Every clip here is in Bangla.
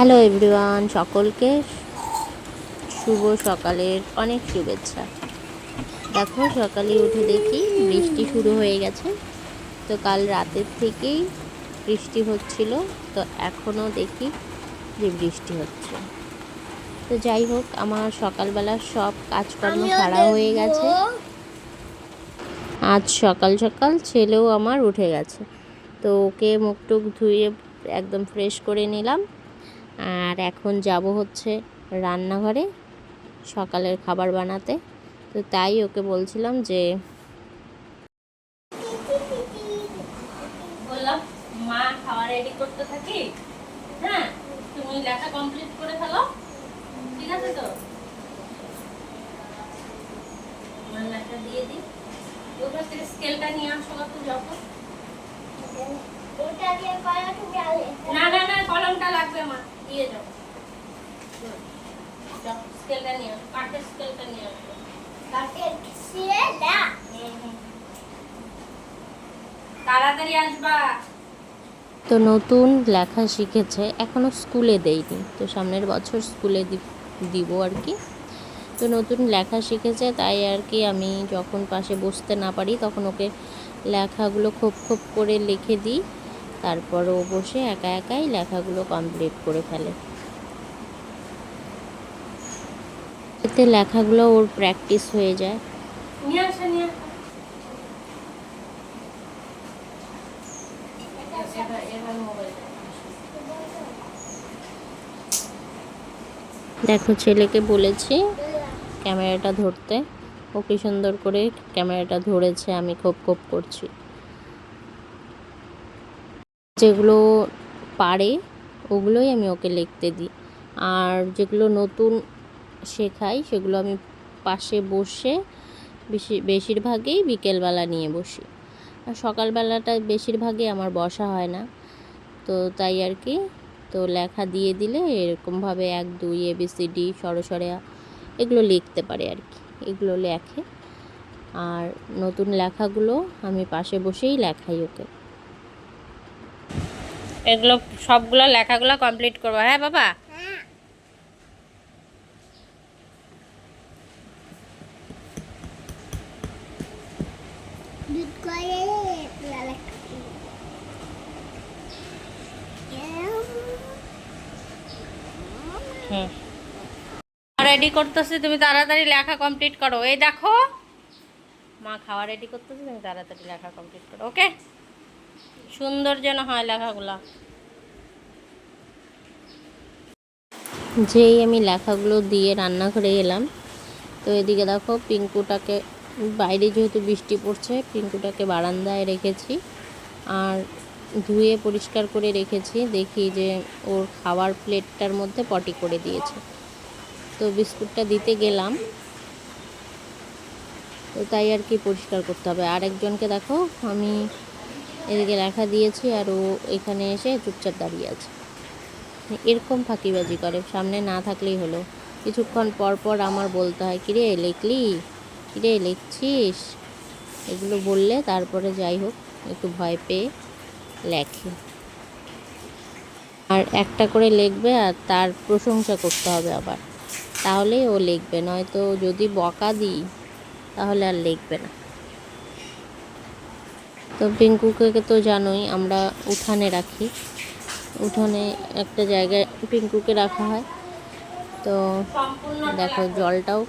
হ্যালো এভরিওয়ান সকলকে শুভ সকালের অনেক শুভেচ্ছা। দেখো সকালে উঠে দেখি বৃষ্টি শুরু হয়ে গেছে। তো কাল রাতের থেকেই বৃষ্টি হচ্ছিল তো এখনও দেখি যে বৃষ্টি হচ্ছে। তো যাই হোক আমার সকালবেলা সব কাজকর্ম সারা হয়ে গেছে। আজ সকাল সকাল ছেলেও আমার উঠে গেছে। তো ওকে মুখ টুক ধুয়ে একদম ফ্রেশ করে নিলাম। আর এখন যাব হচ্ছে রান্নাঘরে সকালের খাবার বানাতে। তো তাই ওকে বলছিলাম যে বললাম মা খাওয়া রেডি করতে থাকি হ্যাঁ তুমি লেখা কমপ্লিট করে ফেলো ঠিক আছে তো আমার লেখা দিয়ে দিই ওখান থেকে স্কেলটা নিয়ে আসো তো যখন ওটা দিয়ে করা তুমি আলে না না না কলমটা লাগবে মা দিয়ে যাও যাও, তো নতুন লেখা শিখেছে এখনও স্কুলে দেইনি। তো সামনের বছর স্কুলে দিব আর কি। তো নতুন লেখা শিখেছে, তাই আর কি আমি যখন পাশে বসতে না পারি, তখন ওকে লেখাগুলো খোপ খোপ করে লিখে দিই। তারপর ও বসে একা একাই লেখাগুলো কমপ্লিট করে ফেলে। এতে লেখাগুলো ওর প্র্যাকটিস হয়ে যায়। দেখো ছেলেকে বলেছি ক্যামেরাটা ধরতে। ও কি সুন্দর করে ক্যামেরাটা ধরেছে আমি খোপ খোপ করছি। যেগুলো পারে ওগুলোই আমি ওকে লিখতে দিই। আর যেগুলো নতুন শেখাই, সেগুলো আমি পাশে বসে বেশি, বেশিরভাগই বিকেলবেলা নিয়ে বসি। আর সকালবেলাটা বেশিরভাগই আমার বসা হয় না। তো তাই আর কি, তো লেখা দিয়ে দিলে এরকমভাবে এক, দুই, এ, বি, সি, ডি, সরসরে এগুলো লিখতে পারে আর কি, এগুলো লেখে। আর নতুন লেখাগুলো আমি পাশে বসেই লেখাই ওকে। এগুলো সবগুলো লেখাগুলো কমপ্লিট করব। হ্যাঁ বাবা দুধ করে লালা হুম রেডি করতেছি, তুমি তাড়াতাড়ি লেখা কমপ্লিট করো। এই দেখো। মা, খাওয়া রেডি করতেছি, তুমি তাড়াতাড়ি লেখা কমপ্লিট করো, ওকে? সুন্দর যেন হয় লেখাগুলো। যেই আমি লেখাগুলো দিয়ে রান্নাঘরে এলাম, তো এদিকে দেখো পিঙ্কুটাকে বাইরে যেহেতু বৃষ্টি পড়ছে, পিঙ্কুটাকে বারান্দায় রেখেছি আর ধুয়ে পরিষ্কার করে রেখেছি। দেখি যে ওর খাওয়ার প্লেটটার মধ্যে পটি করে দিয়েছে। তো বিস্কুটটা দিতে গেলাম। তো তাই আর কি পরিষ্কার করতে হবে। আর একজনকে দেখো, আমি এদিকে লেখা দিয়েছি আর ও এখানে এসে চুপচাপ দাঁড়িয়ে আছে। এরকম ফাঁকিবাজি করে, সামনে না থাকলেই হলো। কিছুক্ষণ পর পর আমার বলতে হয়, কিরে, লিখলি? কিরে লিখছিস? এগুলো বললে তারপরে যাই হোক, একটু ভয় পেয়ে লেখে। আর একটা করে লিখবে আর তার প্রশংসা করতে হবে আবার। তাহলেই ও লিখবে, নয়তো যদি বকা দিই, তাহলে আর লিখবে না। তো পিঙ্কুকে তো জানোই, আমরা উঠানে রাখি। উঠানে একটা জায়গায় পিঙ্কুকে রাখা হয়। তো দেখো জলটাও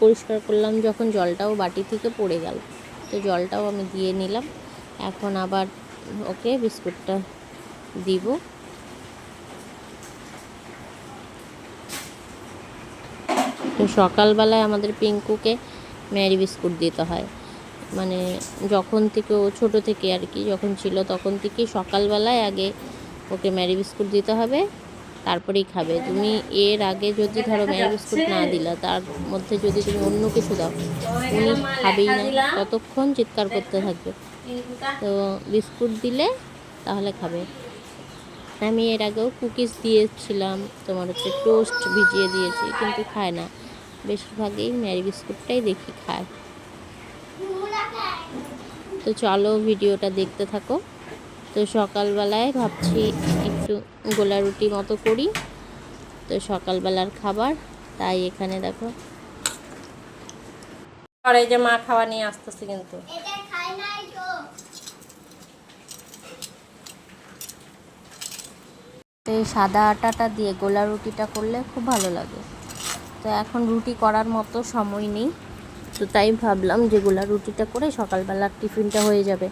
পরিষ্কার করলাম যখন জলটাও বাটি থেকে পড়ে গেল। তো জলটাও আমি দিয়ে নিলাম। এখন আবার ওকে বিস্কুটটা দিব। তো সকালবেলায় আমাদের পিঙ্কুকে ম্যারি বিস্কুট দিতে হয়। মানে যখন থেকে ও ছোটো থেকে আর কি, যখন ছিল তখন থেকেই সকালবেলায় আগে ওকে ম্যারি বিস্কুট দিতে হবে। তারপরেই খাবে। তুমি এর আগে যদি ধরো ম্যারি বিস্কুট না দিলা, তার মধ্যে যদি তুমি অন্য কিছু দাও, উনি খাবেই না। ততক্ষণ চিৎকার করতে থাকবে। তো বিস্কুট দিলে তাহলে খাবে। আমি এর আগেও কুকিজ দিয়েছিলাম, তোমার হচ্ছে টোস্ট ভিজিয়ে দিয়েছি, কিন্তু খায় না। বেশিরভাগই ম্যারি বিস্কুটটাই দেখি খায়। তো চলো ভিডিওটা দেখতে থাকো। তো সকালবেলায় ভাবছি একটু গোলা রুটি মতো করি। তো সকালবেলার খাবার তাই এখানে দেখো। আর এই যে মা খাওয়া নিয়ে আসতেছে কিন্তু। তো। এই সাদা আটাটা দিয়ে গোলা রুটিটা করলে খুব ভালো লাগে। তো এখন রুটি করার মতো সময় নেই। তো তাই ভাবলাম যে গোলা রুটিটা করে সকালবেলার টিফিনটা হয়ে যাবে।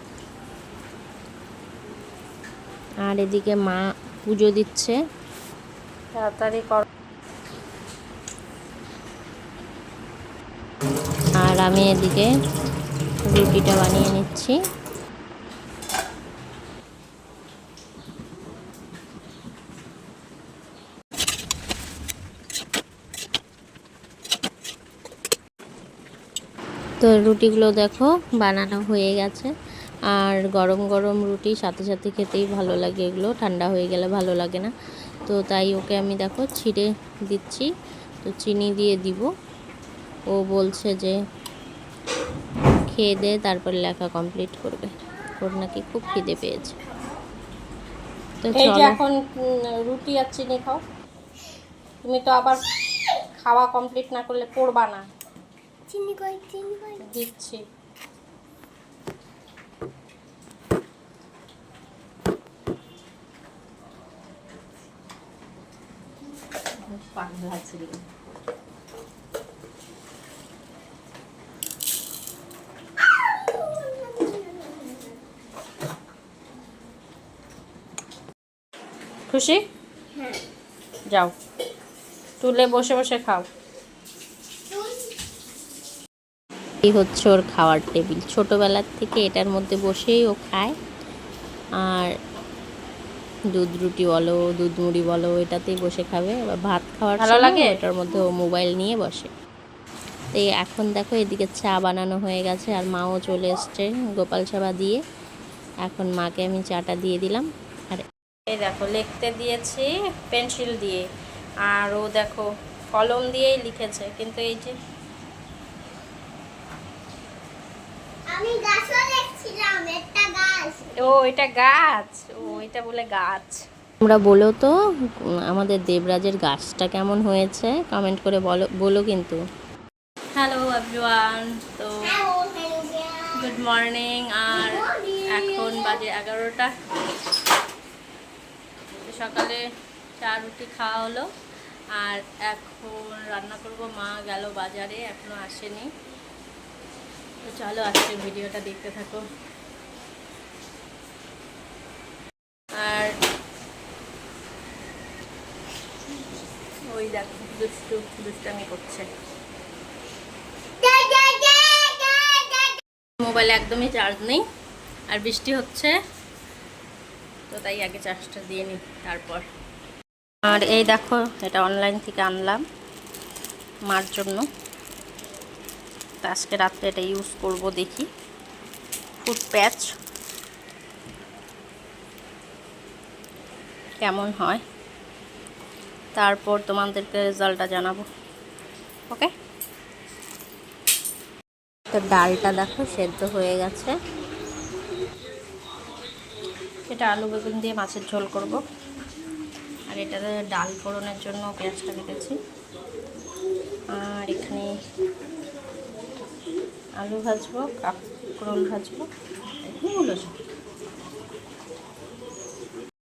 আর এদিকে মা পুজো দিচ্ছে। তাড়াতাড়ি কর। আর আমি এদিকে রুটিটা বানিয়ে নিচ্ছি। তো রুটিগুলো দেখো, বানানো হয়ে গেছে। আর গরম গরম রুটি সাথে সাথে খেতেই ভালো লাগে এগুলো। ঠান্ডা হয়ে গেলে ভালো লাগে না। তো তাই ওকে আমি দেখো ছিঁড়ে দিচ্ছি। তো চিনি দিয়ে দিব। ও বলছে যে খেয়ে দে তারপরে লেখা কমপ্লিট করবে। ওর নাকি খুব খিদে পেয়েছে। তো এখন রুটি আর চিনি খাও। তুমি তো আবার খাওয়া কমপ্লিট না করলে পড়বা না। চিনি কই চিনি কই? দিচ্ছি। খুশি? হ্যাঁ। যাও। টুলে বসে বসে খাও। এই হচ্ছে ওর খাওয়ার টেবিল। ছোটোবেলার থেকে এটার মধ্যে বসেই ও খায়। আর দুধ রুটি বলো দুধ মুড়ি বলো এটাতেই বসে খাবে। আবার ভাত খাওয়ার ভালো লাগে? এটার মধ্যে ও মোবাইল নিয়ে বসে। তো এখন দেখো এদিকে চা বানানো হয়ে গেছে আর মাও চলে এসছে গোপাল সাবা দিয়ে। এখন মাকে আমি চাটা দিয়ে দিলাম। আর এই দেখো লিখতে দিয়েছি পেন্সিল দিয়ে। আর ও দেখো কলম দিয়েই লিখেছে কিন্তু এই যে আমি গাছও দেখছিলাম ও এটা গাছ। ও এটা বলে গাছ। তোমরা বলো তো আমাদের দেবরাজের গাছটা কেমন হয়েছে? কমেন্ট করে বলো বলো কিন্তু। হ্যালো এভরিওয়ান তো গুড মর্নিং আর এখন বাজে এগারোটা। সকালে চা রুটি খাওয়া হলো। আর এখন রান্না করব। মা গেল বাজারে এখনও আসেনি। তো চলো আজকে ভিডিওটা দেখতে থাকো আর ওই দেখো দুষ্টু দুষ্টামি করছে। মোবাইলে একদমই চার্জ নেই, আর বৃষ্টি হচ্ছে, তো তাই আগে চার্জটা দিয়ে নিই তারপর। আর এই দেখো, এটা অনলাইন থেকে আনলাম, মার জন্য। তো আজকে রাত্রে এটা ইউজ করব দেখি। ফুড প্যাচ কেমন হয়? তারপর তোমাদেরকে রেজাল্টটা জানাব। ওকে? তো ডালটা দেখো সেদ্ধ হয়ে গেছে। এটা আলু বেগুন দিয়ে মাছের ঝোল করব। আর এটাতে ডাল ফোড়নের জন্য পেঁয়াজটা কেটেছি। আর এখানে আলু ভাজবো, কাঁকরোল ভাজবো।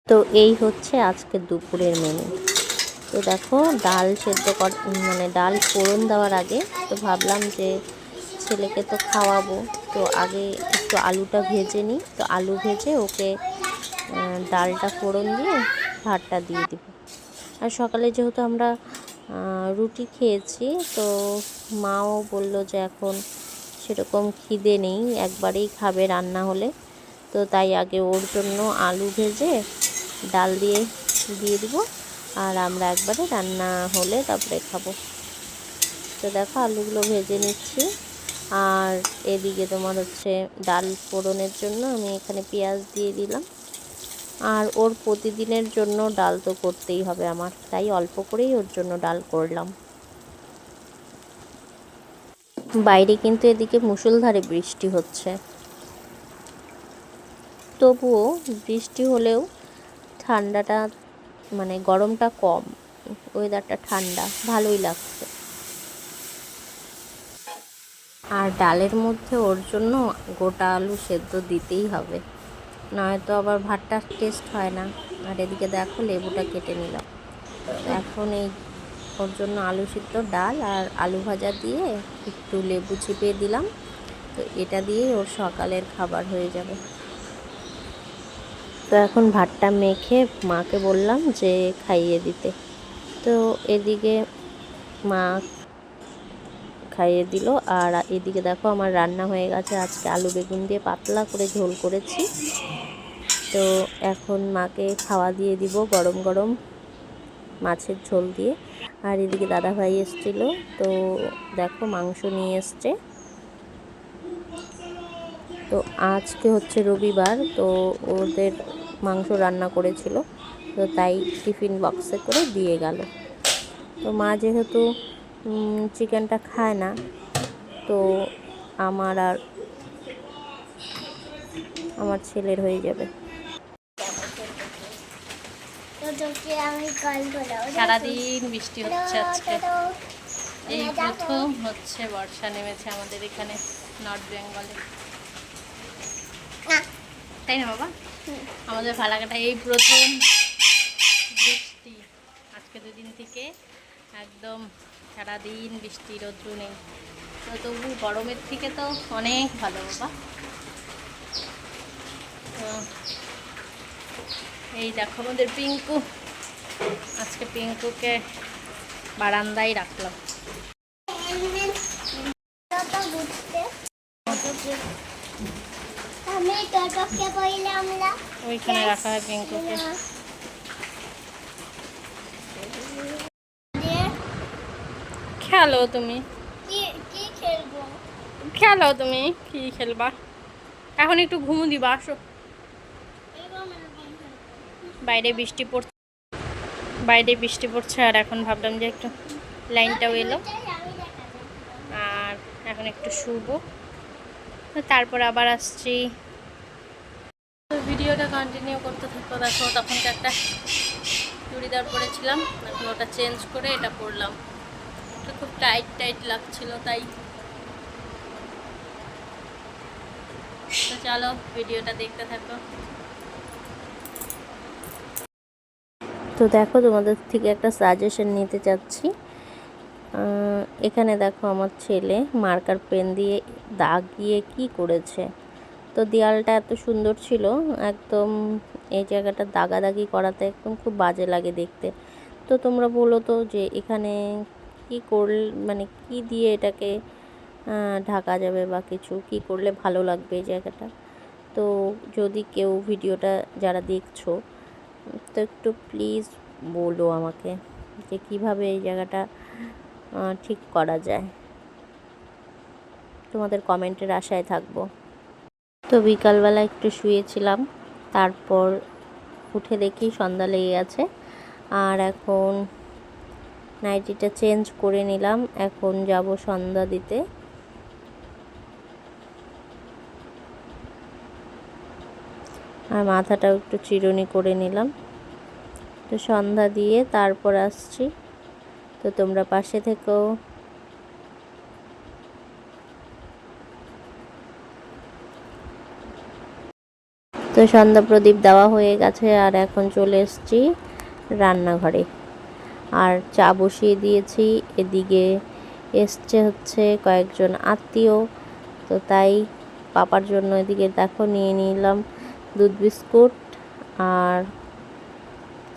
তো এই হচ্ছে আজকে দুপুরের মেনু তো দেখো ডাল সেদ্ধ কর মানে ডাল ফোড়ন দেওয়ার আগে তো ভাবলাম যে ছেলেকে তো খাওয়াবো। তো আগে একটু আলুটা ভেজে নিই। তো আলু ভেজে ওকে ডালটা ফোড়ন দিয়ে ভাতটা দিয়ে দিব। আর সকালে যেহেতু আমরা রুটি খেয়েছি, তো মাও বলল যে এখন সেরকম খিদে নেই, একবারেই খাবে রান্না হলে। তো তাই আগে ওর জন্য আলু ভেজে ডাল দিয়ে দিয়ে দিব। আর আমরা একবারে রান্না হলে তারপরে খাব। তো দেখো আলুগুলো ভেজে নিচ্ছি। আর এদিকে তোমার হচ্ছে ডাল ফোড়নের জন্য আমি এখানে পেঁয়াজ দিয়ে দিলাম। আর ওর প্রতিদিনের জন্য ডাল তো করতেই হবে আমার, তাই অল্প করেই ওর জন্য ডাল করলাম। বাইরে কিন্তু এদিকে মুষলধারে বৃষ্টি হচ্ছে। তবুও বৃষ্টি হলেও ঠান্ডাটা মানে গরমটা কম ওয়েদারটা ঠান্ডা, ভালোই লাগছে। আর ডালের মধ্যে ওর জন্য গোটা আলু সেদ্ধ দিতেই হবে, নয়তো আবার ভাতটা টেস্ট হয় না। আর এদিকে দেখো লেবুটা কেটে নিলাম। এখন এই ওর জন্য আলু সিদ্ধ ডাল আর আলু ভাজা দিয়ে একটু লেবু চিপিয়ে দিলাম। তো এটা দিয়েই ওর সকালের খাবার হয়ে যাবে। তো এখন ভাতটা মেখে মাকে বললাম যে খাইয়ে দিতে। তো এদিকে মা খাইয়ে দিল আর এদিকে দেখো আমার রান্না হয়ে গেছে। আজকে আলু বেগুন দিয়ে পাতলা করে ঝোল করেছি। তো এখন মাকে খাওয়া দিয়ে দিব গরম গরম মাছের ঝোল দিয়ে। আর এদিকে দাদা ভাই এসছিল। তো দেখো মাংস নিয়ে এসছে। তো আজকে হচ্ছে রবিবার তো ওদের মাংস রান্না করেছিল তো তাই টিফিন বক্সে করে দিয়ে গেল। তো মা যেহেতু চিকেনটা খায় না তো আমার আর আমার ছেলের হয়ে যাবে। তো তোকে আমি কল করো সারাদিন বৃষ্টি হচ্ছে আজকে। এই প্রথম হচ্ছে বর্ষা নেমেছে আমাদের এখানে নর্থ বেঙ্গলে। তাই না বাবা? আমাদের ফালাকাটা এই প্রথম বৃষ্টি। আজকে দুদিন থেকে একদম সারাদিন বৃষ্টি রৌদ্র নেই। তো তবু গরমের থেকে তো অনেক ভালো বাবা। তো এই দেখো আমাদের পিঙ্কু। আজকে পিঙ্কুকে বারান্দায় রাখলাম টোটো ঘুরতে আমি টোটোকে বললাম না ওইখানে রাখা হয় পিঙ্কুকে খেলো তুমি? খেলো তুমি? কি খেলবা? এখন একটু ঘুমু দিবা আসো। বাইরে বৃষ্টি পড়ছে। বাইরে বৃষ্টি পড়ছে আর এখন ভাবলাম যে একটু লাইনটাও এলো। আর এখন একটু শুবো। তারপর আবার আসছি ভিডিওটা কন্টিনিউ করতে থাকো। দেখো তখন তো একটা চুড়িদার পরেছিলাম। এখন ওটা চেঞ্জ করে এটা পরলাম। তো খুব টাইট টাইট লাগছিল, তাই। তো চলো, ভিডিওটা দেখতে থাকো। তো দেখো, তোমাদের থেকে একটা সাজেশন নিতে চাচ্ছি। এখানে দেখো, আমার ছেলে মার্কার পেন দিয়ে দাগিয়ে কি করেছে। তো দেয়ালটা এত সুন্দর ছিল, একদম এই জায়গাটা দাগাদাগি করাতে একদম খুব বাজে লাগে দেখতে। তো তোমরা বলো তো যে এখানে কি করল মানে কি দিয়ে এটাকে ঢাকা যাবে বা কিছু, কি করলে ভালো লাগবে এই জায়গাটা? তো যদি কেউ ভিডিওটা যারা দেখছ, তো একটু প্লিজ বলো আমাকে যে কীভাবে এই জায়গাটা ঠিক করা যায়। তোমাদের কমেন্টের আশায় থাকব। তো বিকালবেলা একটু শুয়েছিলাম, তারপর উঠে দেখি সন্ধ্যা লেগে গেছে। আর এখন নাইটিটা চেঞ্জ করে নিলাম, এখন যাব সন্ধ্যা দিতে। আর মাথাটাও একটু চিরুনি করে নিলাম। তো সন্ধ্যা দিয়ে তারপর আসছি। তো তোমরা পাশে থেকেও তো সন্ধ্যা প্রদীপ দেওয়া হয়ে গেছে আর এখন চলে এসেছি রান্নাঘরে। আর চা বসিয়ে দিয়েছি। এদিকে এসছে হচ্ছে কয়েকজন আত্মীয়। তো তাই পাপার জন্য এদিকে দেখো নিয়ে নিলাম দুধ বিস্কুট আর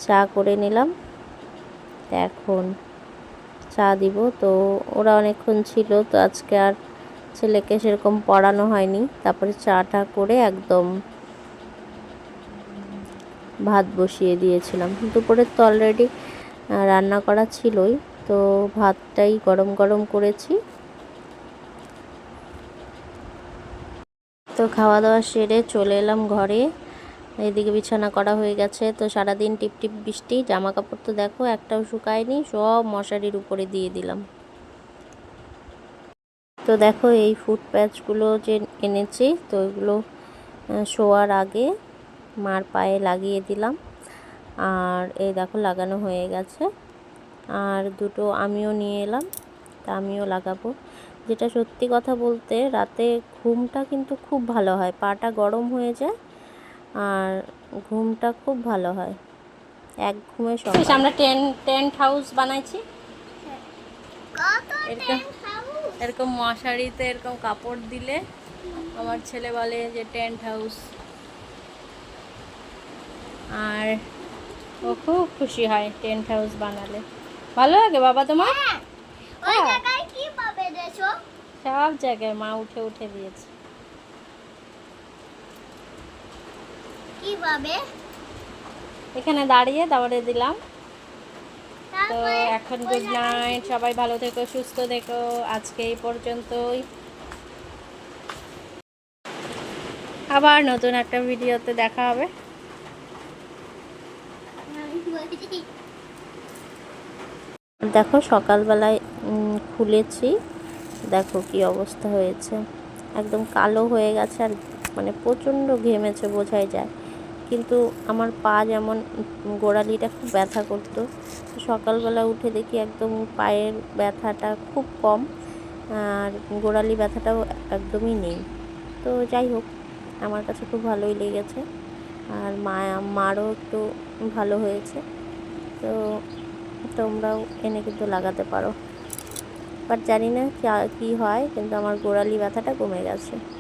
চা করে নিলাম। এখন চা দিব। তো ওরা অনেকক্ষণ ছিল। তো আজকে আর ছেলেকে সেরকম পড়ানো হয়নি। তারপরে চাটা করে একদম ভাত বসিয়ে দিয়েছিলাম। দুপুরে তো অলরেডি রান্না করা ছিলই, তো ভাতটাই গরম গরম করেছি। তো খাওয়া দাওয়া সেরে চলে এলাম ঘরে। এদিকে বিছানা করা হয়ে গেছে, তো সারাদিন টিপ টিপ বৃষ্টি জামা কাপড় তো দেখো একটাও শুকায়নি, সব মশারির উপরে দিয়ে দিলাম। তো দেখো এই ফুড প্যাচগুলো যে এনেছি, তো এগুলো শোয়ার আগে মার পায়ে লাগিয়ে দিলাম। আর এই দেখো লাগানো হয়ে গেছে। আর দুটো আমিও নিয়ে এলাম তা আমিও লাগাবো। যেটা সত্যি কথা বলতে রাতে ঘুমটা কিন্তু খুব ভালো হয়। পাটা গরম হয়ে যায় আর ঘুমটা খুব ভালো হয়। এক ঘুমে বেশ, আমরা টেন্ট টেন্ট হাউস বানাইছি। এরকম এরকম মশারিতে এরকম কাপড় দিলে আমার ছেলে বলে যে টেন্ট হাউস। আর ও খুব খুশি হয় টেন্ট হাউস বানালে। ভালো লাগে বাবা তোমার? হ্যাঁ। দেছো সব জায়গায় মা উঠে উঠে দিয়েছে। এখানে দাঁড়িয়ে দাঁড়িয়ে দিলাম। তো এখন গুড নাইট সবাই ভালো থেকো সুস্থ থেকো। আজকে এই পর্যন্তই। আবার নতুন একটা ভিডিওতে দেখা হবে। দেখো, সকালবেলায় খুলেছি। দেখো কি অবস্থা হয়েছে। একদম কালো হয়ে গেছে আর মানে প্রচণ্ড ঘেমেছে, বোঝাই যায়। কিন্তু আমার পা যেমন গোড়ালিটা খুব ব্যথা করতো। সকালবেলা উঠে দেখি একদম পায়ের ব্যথাটা খুব কম, আর গোড়ালি ব্যথাটাও একদমই নেই। তো যাই হোক, আমার কাছে খুব ভালোই লেগেছে। আর মা, মারও একটু ভালো হয়েছে। তো তোমরাও এনে কিন্তু লাগাতে পারো। বাট জানি না কি- হয়, কিন্তু আমার গোড়ালি ব্যথাটা কমে গেছে।